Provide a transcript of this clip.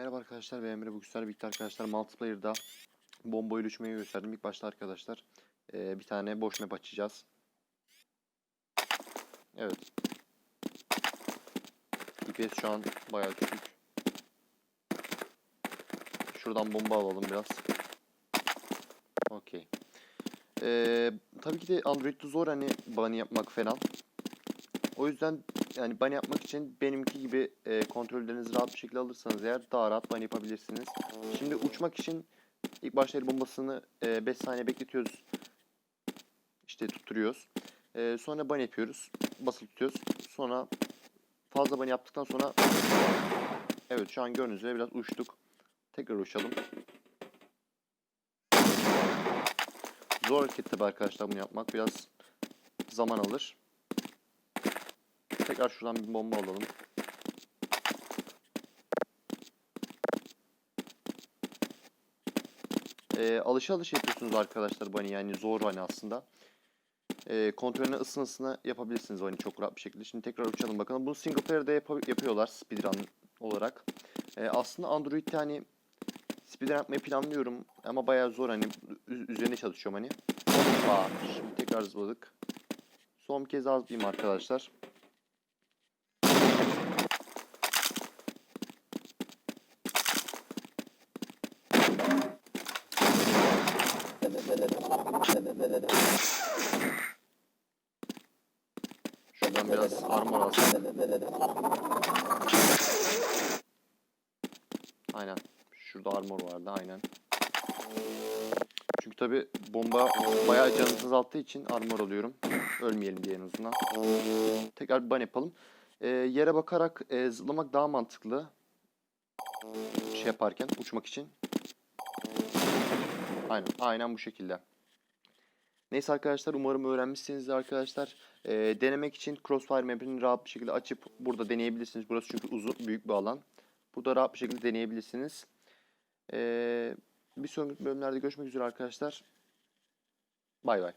Merhaba arkadaşlar ve Emre Bugüsler birlikte arkadaşlar multiplayer'da bomba uçmayı gösterdim. İlk başta arkadaşlar eee, bir tane boş map açacağız. Evet. DPS şu an bayağı düşük. Şuradan bomba alalım biraz. Okey. Eee, tabii ki de Android'de zor hani bunny yapmak falan. O yüzden yani bunny yapmak için benimki gibi e, kontrollerinizi rahat bir şekilde alırsanız eğer daha rahat bunny yapabilirsiniz. Şimdi uçmak için ilk başta el bombasını 5 saniye bekletiyoruz. İşte tutturuyoruz. E, sonra bunny yapıyoruz. Basılı tutuyoruz. Sonra fazla bunny yaptıktan sonra evet şu an gördüğünüz üzere biraz uçtuk. Tekrar uçalım. Zor hareket tabii arkadaşlar bunu yapmak. Biraz zaman alır. Tekrar şuradan bir bomba alalım. Ee, alışa alışa yapıyorsunuz arkadaşlar bunny yani zor bunny aslında. Ee, kontrolünü ısın yapabilirsiniz bunny çok rahat bir şekilde. Şimdi tekrar uçalım bakalım. Bunu single player'da yapa- yapıyorlar speedrun olarak. Ee, aslında Android'de hani speedrun yapmayı planlıyorum ama bayağı zor hani üzerine çalışıyorum hani. Hoppa. Şimdi tekrar zıpladık. Son bir kez az diyeyim arkadaşlar. Şuradan biraz armor alsam. Aynen. Şurada armor vardı aynen. Çünkü tabi bomba bayağı canınızı azalttığı için armor alıyorum. Ölmeyelim diye en azından. Tekrar bir ban yapalım. Ee, yere bakarak e, zıplamak daha mantıklı. Şey yaparken uçmak için. Aynen. Aynen bu şekilde. Neyse arkadaşlar umarım öğrenmişsinizdir arkadaşlar. Ee, denemek için Crossfire map'ini rahat bir şekilde açıp burada deneyebilirsiniz. Burası çünkü uzun büyük bir alan. Burada rahat bir şekilde deneyebilirsiniz. Ee, bir sonraki bölümlerde görüşmek üzere arkadaşlar. Bay bay.